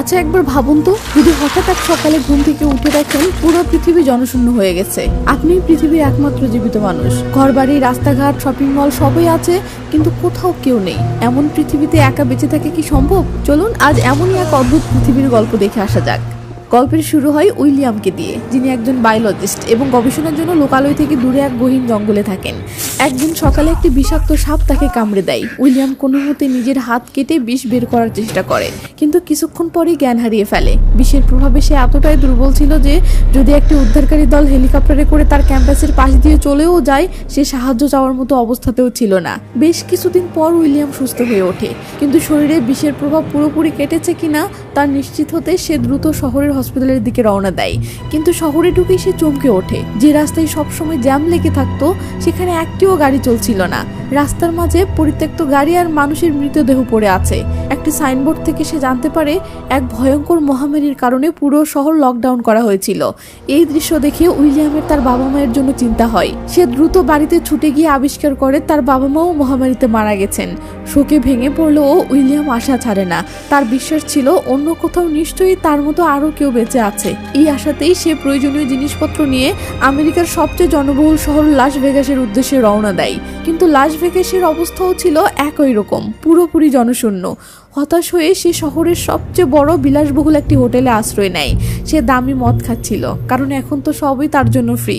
আচ্ছা একবার ভাবুন তো, যদি হঠাৎ এক সকালে ঘুম থেকে উঠে দেখেন পুরো পৃথিবী জনশূন্য হয়ে গেছে। আপনি পৃথিবীর একমাত্র জীবিত মানুষ। ঘর বাড়ি রাস্তাঘাট শপিং মল সবই আছে, কিন্তু কোথাও কেউ নেই। এমন পৃথিবীতে একা বেঁচে থাকে কি সম্ভব? চলুন, আজ এমনই এক অদ্ভুত পৃথিবীর গল্প দেখে আসা যাক। গল্পের শুরু হয় উইলিয়ামকে দিয়ে, যিনি একজন বায়োলজিস্ট এবং গবেষণার জন্য লোকালয় থেকে দূরে এক গহীন জঙ্গলে থাকেন। একদিন সকালে একটি বিষাক্ত সাপ তাকে কামড়ে দেয়। উইলিয়াম কোনো মতে নিজের হাত কেটে বিষ বের করার চেষ্টা করে, কিন্তু কিছুক্ষণ পরেই জ্ঞান হারিয়ে ফেলে। বিষের প্রভাবে সে এতটাই দুর্বল ছিল যে, যদি একটি উদ্ধারকারী দল হেলিকপ্টারে করে তার ক্যাম্পাসের পাশ দিয়ে চলেও যায়, সে সাহায্য চাওয়ার মতো অবস্থাতেও ছিল না। বেশ কিছুদিন পর উইলিয়াম সুস্থ হয়ে ওঠে, কিন্তু শরীরে বিষের প্রভাব পুরোপুরি কেটেছে কিনা তার নিশ্চিত হতে সে দ্রুত শহরের হসপিটালের দিকে রওনা দেয়। কিন্তু শহরে ঢুকে সে চমকে ওঠে। যে রাস্তায় সবসময় জ্যাম লেগে থাকতো, সেখানে একটিও গাড়ি চলছিল না। রাস্তার মাঝে পরিত্যক্ত গাড়ি আর মানুষের মৃতদেহ পড়ে আছে। একটি সাইনবোর্ড থেকে সে জানতে পারে, এক ভয়ঙ্কর মহামারীর কারণে পুরো শহর লকডাউন করা হয়েছিল। এই দৃশ্য দেখে উইলিয়ামের তার বাবা মায়ের জন্য চিন্তা হয়। সে দ্রুত বাড়িতে ছুটে গিয়ে আবিষ্কার করে, তার বাবা মাও মহামারীতে মারা গেছেন। শোকে ভেঙে পড়লেও উইলিয়াম আশা ছাড়ে না। তার বিশ্বাস ছিল, অন্য কোথাও নিশ্চয়ই তার মতো আরও কেউ বেঁচে আছে। এই আশাতেই সে প্রয়োজনীয় জিনিসপত্র নিয়ে আমেরিকার সবচেয়ে জনবহুল শহর লাস ভেগাসের উদ্দেশ্যে রওনা দেয়। কিন্তু লাস ভেগাসের অবস্থাও ছিল একই রকম, পুরোপুরি জনশূন্য। হতাশ হয়ে সে শহরের সবচেয়ে বড় বিলাসবহুল একটি হোটেলে আশ্রয় নেয়। সে দামি মদ খাচ্ছিল, কারণ এখন তো সবই তার জন্য ফ্রি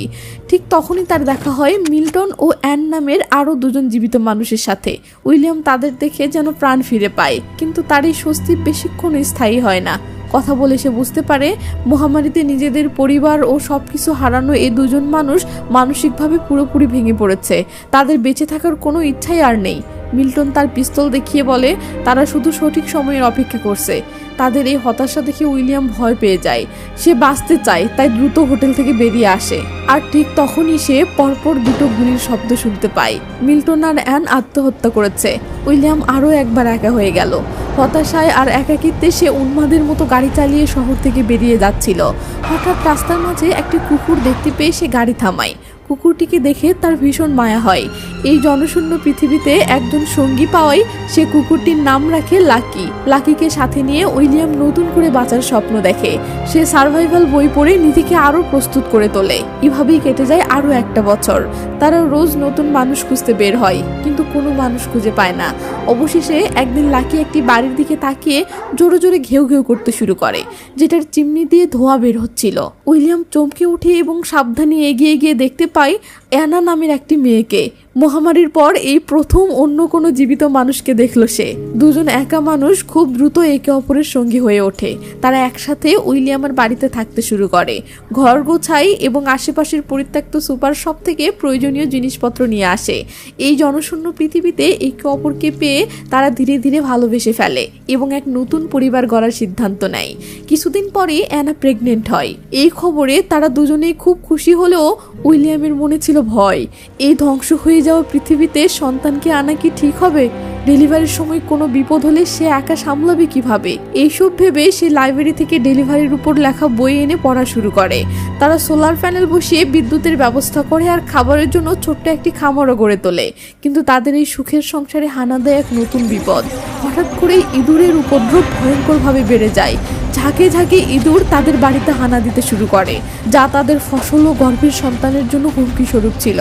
ঠিক তখনই তার দেখা হয় মিল্টন ও অ্যান নামের আরও দুজন জীবিত মানুষের সাথে। উইলিয়াম তাদের দেখে যেন প্রাণ ফিরে পায়, কিন্তু তার এই স্বস্তি বেশিক্ষণ স্থায়ী হয় না। কথা বলে সে বুঝতে পারে, মহামারীতে নিজেদের পরিবার ও সব কিছু হারানো এই দুজন মানুষ মানসিকভাবে পুরোপুরি ভেঙে পড়েছে। তাদের বেঁচে থাকার কোনো ইচ্ছাই আর নেই। মিল্টন তার পিস্তল দেখিয়ে বলে, তারা শুধু সঠিক সময়ের অপেক্ষা করছে। তাদের এই হতাশা দেখে উইলিয়াম ভয় পেয়ে যায়। সে বাঁচতে চায়, তাই দ্রুত হোটেল থেকে বেরিয়ে আসে। আর ঠিক তখনই সে পরপর দুটো গুলির শব্দ শুনতে পায়। মিল্টন আর অ্যান আত্মহত্যা করেছে। উইলিয়াম আরও একবার একা হয়ে গেল। হতাশায় আর একাকিত্বে সে উন্মাদের মতো গাড়ি চালিয়ে শহর থেকে বেরিয়ে যাচ্ছিল। হঠাৎ রাস্তার মাঝে একটি কুকুর দেখতে পেয়ে সে গাড়ি থামায়। কুকুরটিকে দেখে তার ভীষণ মায়া হয়। এই জনশূন্য পৃথিবীতে একজন সঙ্গী পাওয়াই সে কুকুরটির নাম রাখে লাকি। লাকিকে সাথে নিয়ে উইলিয়াম নতুন করে বাঁচার স্বপ্ন দেখে। সে সার্ভাইভাল বই পড়ে নিজেকে আরও প্রস্তুত করে তোলে। এভাবেই কেটে যায় আরও একটা বছর। তারা রোজ নতুন মানুষ খুঁজতে বের হয়, কিন্তু কোনো মানুষ খুঁজে পায় না। অবশেষে একদিন লাকি একটি বাড়ির দিকে তাকিয়ে জোরে জোরে ঘেউ ঘেউ করতে শুরু করে, যেটার চিমনি দিয়ে ধোঁয়া বের হচ্ছিল। উইলিয়াম চমকে উঠে এবং সাবধানে এগিয়ে গিয়ে দেখতে পায় অ্যানা নামের একটি মেয়েকে। মহামারীর পর এই প্রথম অন্য কোনো জীবিত মানুষকে দেখল সে। দুজন একা মানুষ খুব দ্রুত একে অপরের সঙ্গী হয়ে ওঠে। তারা একসাথে উইলিয়ামের বাড়িতে থাকতে শুরু করে। ঘর গোছাই এবং আশেপাশের পরিত্যক্ত সুপার শপ থেকে প্রয়োজনীয় জিনিসপত্র নিয়ে আসে। এই জনশূন্য পৃথিবীতে একে অপরকে পেয়ে তারা ধীরে ধীরে ভালোবেসে ফেলে এবং এক নতুন পরিবার গড়ার সিদ্ধান্ত নেয়। কিছুদিন পরে অ্যানা প্রেগনেন্ট হয়। এই খবরে তারা দুজনেই খুব খুশি হলেও উইলিয়ামের মনে ছিল ভয়, এই ধ্বংস হয়ে যাওয়া পৃথিবীতে সন্তানকে আনা কি ঠিক হবে? ডেলিভারির সময় কোনো বিপদ হলে সে একা সামলাবে কীভাবে? এইসব ভেবে সে লাইব্রেরি থেকে ডেলিভারির উপর লেখা বই এনে পড়া শুরু করে। তারা সোলার প্যানেল বসিয়ে বিদ্যুতের ব্যবস্থা করে আর খাবারের জন্য ছোট্ট একটি খামারও গড়ে তোলে। কিন্তু তাদের এই সুখের সংসারে হানা দেয় এক নতুন বিপদ। হঠাৎ করেই ইঁদুরের উপদ্রব ভয়ঙ্করভাবে বেড়ে যায়। ঝাঁকে ঝাঁকে ইঁদুর তাদের বাড়িতে হানা দিতে শুরু করে, যা তাদের ফসল ও গর্ভের সন্তানের জন্য হুমকি স্বরূপ ছিল।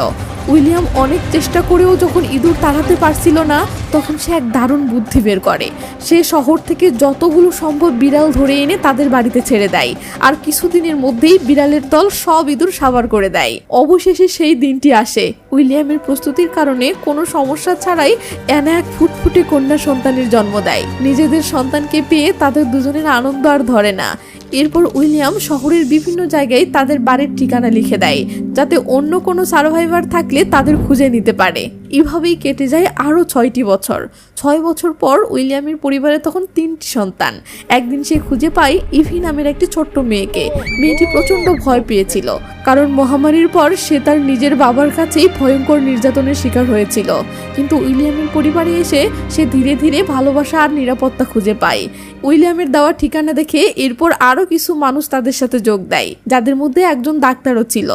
উইলিয়াম অনেক চেষ্টা করেও যখন ইঁদুর তাড়াতে পারছিল না, তখন সে এক দারুণ বুদ্ধি বের করে। সে শহর থেকে যতগুলো সম্ভব বিড়াল ধরে এনে তাদের বাড়িতে ছেড়ে দেয়, আর কিছুদিনের মধ্যেই বিড়ালের দল সব ইঁদুর সাবার করে দেয়। অবশেষে সেই দিনটি আসে। উইলিয়ামের প্রস্তুতির কারণে কোনো সমস্যা ছাড়াই অ্যানা এক ফুটফুটে কন্যা সন্তানের জন্ম দেয়। নিজেদের সন্তানকে পেয়ে তাদের দুজনের আনন্দ আর ধরে না। এরপর উইলিয়াম শহরের বিভিন্ন জায়গায় তাদের বাড়ির ঠিকানা লিখে দেয়, যাতে অন্য কোনো সার্ভাইভার থাকলে তাদের খুঁজে নিতে পারে। এভাবেই কেটে যায় আরও ছয়টি বছর। ছয় বছর পর উইলিয়ামের পরিবারে তখন তিনটি সন্তান। একদিন সে খুঁজে পায় ইভি নামের একটি ছোট্ট মেয়েকে। মেয়েটি প্রচণ্ড ভয় পেয়েছিল, কারণ মহামারীর পর সে তার নিজের বাবার কাছেই ভয়ঙ্কর নির্যাতনের শিকার হয়েছিল। কিন্তু উইলিয়ামের পরিবারে এসে সে ধীরে ধীরে ভালোবাসা আর নিরাপত্তা খুঁজে পায়। উইলিয়ামের দেওয়া ঠিকানা দেখে এরপর আরও কিছু মানুষ তাদের সাথে যোগ দেয়, যাদের মধ্যে একজন ডাক্তারও ছিল।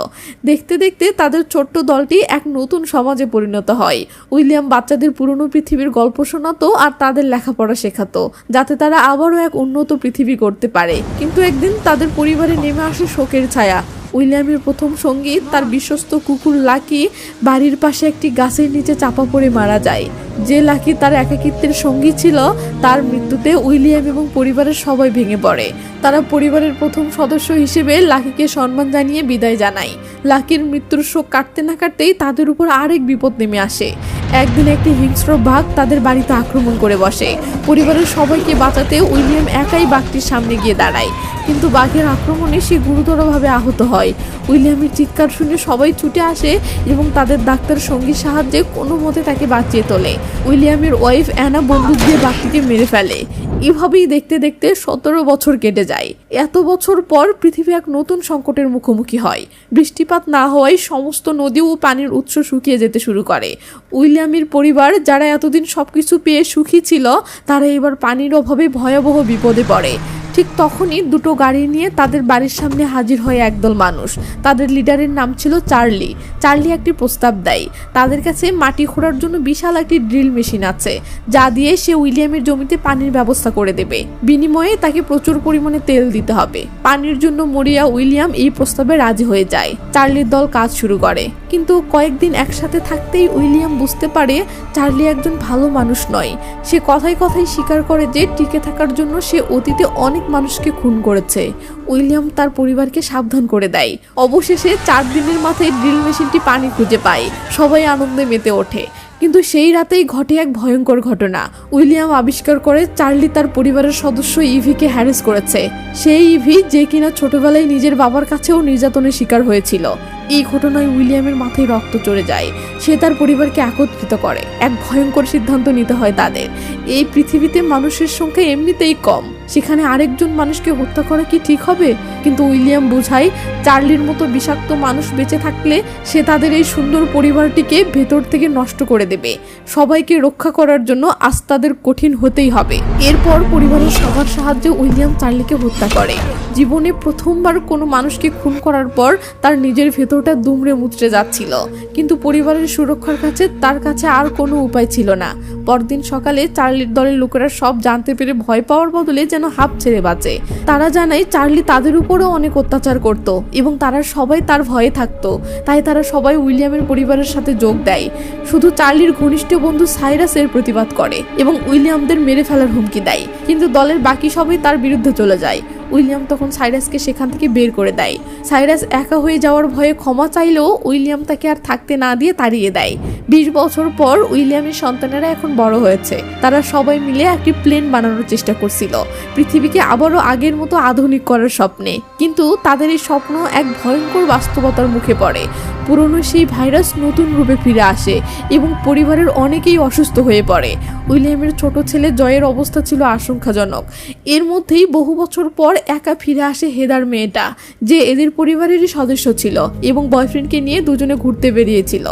দেখতে দেখতে তাদের ছোট্ট দলটি এক নতুন সমাজে পরিণত হয়। হয়। উইলিয়াম বাচ্চাদের পুরনো পৃথিবীর গল্প শোনাতো আর তাদের লেখাপড়া শেখাতো, যাতে তারা আবারও এক উন্নত পৃথিবী করতে পারে। কিন্তু একদিন তাদের পরিবারে নেমে আসে শোকের ছায়া। উইলিয়ামের প্রথম সঙ্গী, তার বিশ্বস্ত কুকুর লাকি বাড়ির পাশে একটি গাছের নিচে চাপা পড়ে মারা যায়। যে লাকি তার একাকিত্বের সঙ্গী ছিল, তার মৃত্যুতে উইলিয়াম এবং পরিবারের সবাই ভেঙে পড়ে। তারা পরিবারের প্রথম সদস্য হিসেবে লাকিকে সম্মান জানিয়ে বিদায় জানায়। লাকির মৃত্যুর শোক কাটতে না কাটতেই তাদের উপর আরেক বিপদ নেমে আসে। একদিন একটি হিংস্র বাঘ তাদের বাড়িতে আক্রমণ করে বসে। পরিবারের সবাইকে বাঁচাতে উইলিয়াম একাই বাঘটির সামনে গিয়ে দাঁড়ায়। কিন্তু বাঘের আক্রমণে সে গুরুতরভাবে আহত হয়। উইলিয়ামের চিৎকার শুনে সবাই ছুটে আসে এবং তাদের ডাক্তার সঙ্গীর সাহায্যে কোনো মতে তাকে বাঁচিয়ে তোলে। উইলিয়ামের ওয়াইফ অ্যানা বন্দুক দিয়ে বাঘটিকে মেরে ফেলে। এভাবেই দেখতে দেখতে সতেরো বছর কেটে যায়। এত বছর পর পৃথিবী এক নতুন সংকটের মুখোমুখি হয়। বৃষ্টিপাত না হওয়ায় সমস্ত নদী ও পানির উৎস শুকিয়ে যেতে শুরু করে। উইলিয়ামের পরিবার, যারা এতদিন সবকিছু পেয়ে সুখী ছিল, তারা এবার পানির অভাবে ভয়াবহ বিপদে পড়ে। ঠিক তখনই দুটো গাড়ি নিয়ে তাদের বাড়ির সামনে হাজির হয় একদল মানুষ। তাদের লিডারের নাম ছিল চার্লি। চার্লি একটি প্রস্তাব দেয়। তাদের কাছে মাটি খোঁড়ার জন্য বিশাল একটি ড্রিল মেশিন আছে, যা দিয়ে সে উইলিয়ামের জমিতে পানির ব্যবস্থা করে দেবে। বিনিময়ে তাকে প্রচুর পরিমাণে তেল দিতে হবে। পানির জন্য মরিয়া উইলিয়াম এই প্রস্তাবে রাজি হয়ে যায়। চার্লির দল কাজ শুরু করে। কিন্তু কয়েকদিন একসাথে থাকতেই উইলিয়াম বুঝতে পারে চার্লি একজন ভালো মানুষ নয়। সে কথায় কথায় স্বীকার করে যে টিকে থাকার জন্য সে অতীতে অনেক মানুষকে খুন করেছে। উইলিয়াম তার পরিবারকে সাবধান করে দেয়। অবশেষে চার দিনের মাথায় ড্রিল মেশিনটি পানি খুঁজে পায়। সবাই আনন্দে মেতে ওঠে। কিন্তু সেই রাতেই ঘটে এক ভয়ঙ্কর ঘটনা। উইলিয়াম আবিষ্কার করে চার্লি তার পরিবারের সদস্য ইভিকে হ্যারেস করেছে। সেই ইভি যে কিনা ছোটবেলায় নিজের বাবার কাছেও নির্যাতনের শিকার হয়েছিল। এই ঘটনায় উইলিয়ামের মাথায় রক্ত চড়ে যায়। সে তার পরিবারকে একত্রিত করে। এক ভয়ঙ্কর সিদ্ধান্ত নিতে হয় তাদের। এই পৃথিবীতে মানুষের সংখ্যা এমনিতেই কম। সেখানে আরেকজন মানুষকে হত্যা করা কি ঠিক হবে? কিন্তু উইলিয়াম বোঝায়, চার্লির মতো বিষাক্ত মানুষ বেঁচে থাকলে সে তাদের এই সুন্দর পরিবারটিকে ভেতর থেকে নষ্ট করে দেবে। সবাইকে রক্ষা করার জন্য আজ তাদের কঠিন হতেই হবে। এরপর পরিবারের সবার সাহায্যে উইলিয়াম চার্লিকে হত্যা করে। জীবনে প্রথমবার কোনো মানুষকে খুন করার পর তার নিজের ভেতরটা দুমড়ে মুচড়ে যাচ্ছিল। কিন্তু পরিবারের সুরক্ষার কাছে তার কাছে আর কোনো উপায় ছিল না। পরদিন সকালে চার্লির দলের লোকেরা সব জানতে পেরে ভয় পাওয়ার বদলে যেন হাঁপ ছেড়ে বাঁচে। তারা জানায় চার্লি তাদের উপরেও অনেক অত্যাচার করত এবং তারা সবাই তার ভয়ে থাকতো। তাই তারা সবাই উইলিয়ামের পরিবারের সাথে যোগ দেয়। শুধু চার্লির ঘনিষ্ঠ বন্ধু সাইরাসের প্রতিবাদ করে এবং উইলিয়ামদের মেরে ফেলার হুমকি দেয়। কিন্তু দলের বাকি সবাই তার বিরুদ্ধে চলে যায়। উইলিয়াম তখন সাইরাসকে সেখান থেকে বের করে দেয়। সাইরাস একা হয়ে যাওয়ার ভয়ে ক্ষমা চাইলেও উইলিয়াম তাকে আর থাকতে না দিয়ে তাড়িয়ে দেয়। বিশ বছর পর উইলিয়ামের সন্তানেরা এখন বড় হয়েছে। তারা সবাই মিলে একটি প্লেন বানানোর চেষ্টা করছিল। পৃথিবীকে আবারও আগের মতো আধুনিক করার স্বপ্নে। কিন্তু তাদের এই স্বপ্ন এক ভয়ঙ্কর বাস্তবতার মুখে পড়ে। পুরনো সেই ভাইরাস নতুন রূপে ফিরে আসে এবং পরিবারের অনেকেই অসুস্থ হয়ে পড়ে। উইলিয়ামের ছোট ছেলে জয়ের অবস্থা ছিল আশঙ্কাজনক। এর মধ্যেই বহু বছর পর একা ফিরে আসে হেদার মেয়েটা, যে এদের পরিবারেরই সদস্য ছিল এবং বয়ফ্রেন্ডকে নিয়ে দুজনে ঘুরতে বেরিয়েছিল।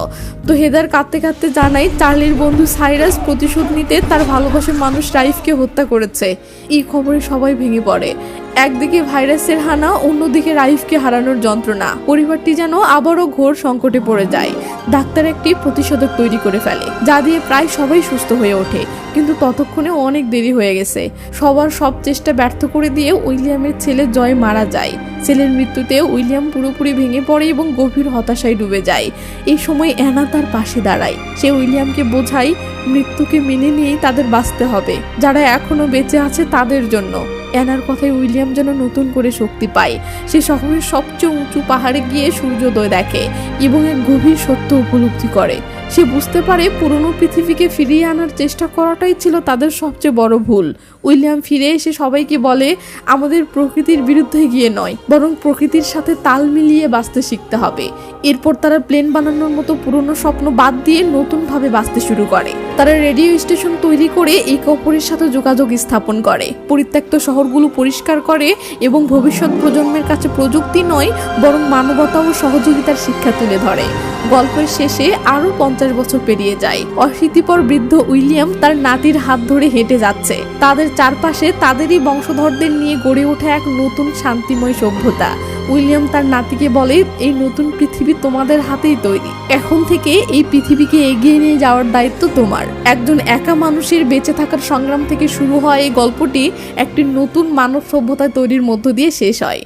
তো হেদার কাঁদতে কাঁদতে জানাই চার্লির বন্ধু সাইরাস প্রতিশোধ নিতে তার ভালোবাসার মানুষ রাইফকে হত্যা করেছে। এই খবরে সবাই ভেঙে পড়ে। একদিকে ভাইরাসের হানা, অন্যদিকে রাইফকে হারানোর যন্ত্রণা। পরিবারটি যেন আবারও ঘোর সংকটে পড়ে যায়। ডাক্তার একটি প্রতিষেধক তৈরি করে ফেলে, যা দিয়ে প্রায় সবাই সুস্থ হয়ে ওঠে। কিন্তু ততক্ষণে অনেক দেরি হয়ে গেছে। সবার সব চেষ্টা ব্যর্থ করে দিয়ে উইলিয়ামের ছেলে জয় মারা যায়। ছেলের মৃত্যুতে উইলিয়াম পুরোপুরি ভেঙে পড়ে এবং গভীর হতাশায় ডুবে যায়। এই সময় অ্যানা তার পাশে দাঁড়ায়। সে উইলিয়ামকে বোঝায়, মৃত্যুকে মেনে নিয়েই তাদের বাঁচতে হবে। যারা এখনও বেঁচে আছে তাদের জন্য। অ্যানার কথায় উইলিয়াম যেন নতুন করে শক্তি পায়। সে শহরের সবচেয়ে উঁচু পাহাড়ে গিয়ে সূর্যোদয় দেখে এবং এক গভীর সত্য উপলব্ধি করে। সে বুঝতে পারে পুরনো পৃথিবীকে ফিরিয়ে আনার চেষ্টা করাটাই ছিল তাদের সবচেয়ে বড় ভুল। উইলিয়াম ফিরে এসে সবাইকে বলে, আমাদের প্রকৃতির বিরুদ্ধে গিয়ে নয়, বরং প্রকৃতির সাথে তাল মিলিয়ে বাঁচতে শিখতে হবে। এরপর তারা প্লেন বানানোর মতো পুরনো স্বপ্ন বাদ দিয়ে নতুনভাবে বাঁচতে শুরু করে। তারা রেডিও স্টেশন তৈরি করে একে অপরের সাথে যোগাযোগ স্থাপন করে। পরিত্যক্ত শহরগুলো পরিষ্কার করে এবং ভবিষ্যৎ প্রজন্মের কাছে প্রযুক্তি নয়, বরং মানবতা ও সহযোগিতার শিক্ষা তুলে ধরে। গল্পের শেষে আরও পঞ্চাশ বছর পেরিয়ে যায়। অশীতিপর বৃদ্ধ উইলিয়াম তার নাতির হাত ধরে হেঁটে যাচ্ছে। তাদের চারপাশে তাদেরই বংশধরদের নিয়ে গড়ে ওঠে এক নতুন শান্তিময় সভ্যতা। উইলিয়াম তার নাতিকে বলে, এই নতুন পৃথিবী তোমাদের হাতেই তৈরি। এখন থেকে এই পৃথিবীকে এগিয়ে নিয়ে যাওয়ার দায়িত্ব তোমার। একজন একা মানুষের বেঁচে থাকার সংগ্রাম থেকে শুরু হয় এই গল্পটি। একটি নতুন মানব সভ্যতা তৈরির মধ্য দিয়ে শেষ হয়।